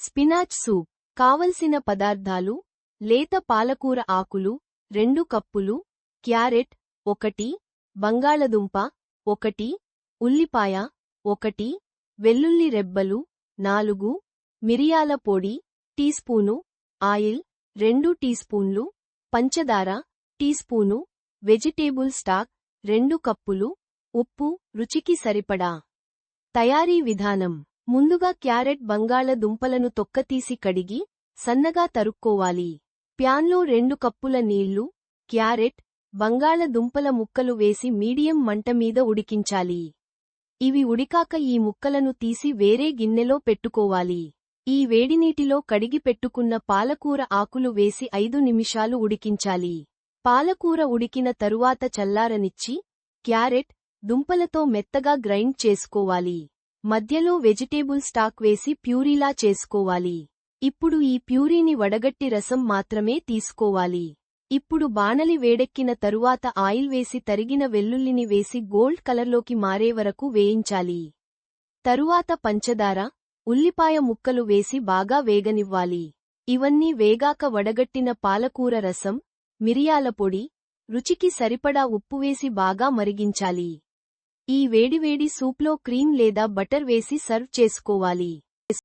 Spinach soup కావలసిన పదార్థాలు లేత పాలకూర ఆకులు రెండు కప్పులు క్యారెట్ ఒకటి బంగాళదుంప ఒకటి ఉల్లిపాయ ఒకటి వెల్లుల్లి రెబ్బలు నాలుగు మిరియాల పొడి టీస్పూను ఆయిల్ రెండు టీస్పూన్లు పంచదార టీస్పూను వెజిటేబుల్ స్టాక్ రెండు కప్పులు ఉప్పు రుచికి సరిపడా తయారీ విధానం. ముందుగా క్యారెట్ బంగాళదుంపలను తొక్కతీసి కడిగి సన్నగా తరుక్కోవాలి. ప్యాన్లో రెండు కప్పుల నీళ్ళు క్యారెట్ బంగాళదుంపల ముక్కలు వేసి మీడియం మంట మీద ఉడికించాలి. ఇవి ఉడికాక ఈ ముక్కలను తీసి వేరే గిన్నెలో పెట్టుకోవాలి. ఈ వేడినీటిలో కడిగి పెట్టుకున్న పాలకూర ఆకులు వేసి ఐదు నిమిషాలు ఉడికించాలి. పాలకూర ఉడికిన తరువాత చల్లారనిచ్చి క్యారెట్ దుంపలతో మెత్తగా గ్రైండ్ చేసుకోవాలి. మధ్యలో వెజిటేబుల్ స్టాక్ వేసి ప్యూరీలా చేసుకోవాలి. ఇప్పుడు ఈ ప్యూరీని వడగట్టి రసం మాత్రమే తీసుకోవాలి. ఇప్పుడు బాణలి వేడెక్కిన తరువాత ఆయిల్ వేసి తరిగిన వెల్లుల్లిని వేసి గోల్డ్ కలర్లోకి మారే వరకు వేయించాలి. తరువాత పంచదార ఉల్లిపాయ ముక్కలు వేసి బాగా వేగనివ్వాలి. ఇవన్నీ వేగాక వడగట్టిన పాలకూర రసం మిరియాల పొడి రుచికి సరిపడా ఉప్పు వేసి బాగా మరిగించాలి. ఈ వేడివేడి సూప్లో క్రీమ్ లేదా బటర్ వేసి సర్వ్ చేసుకోవాలి.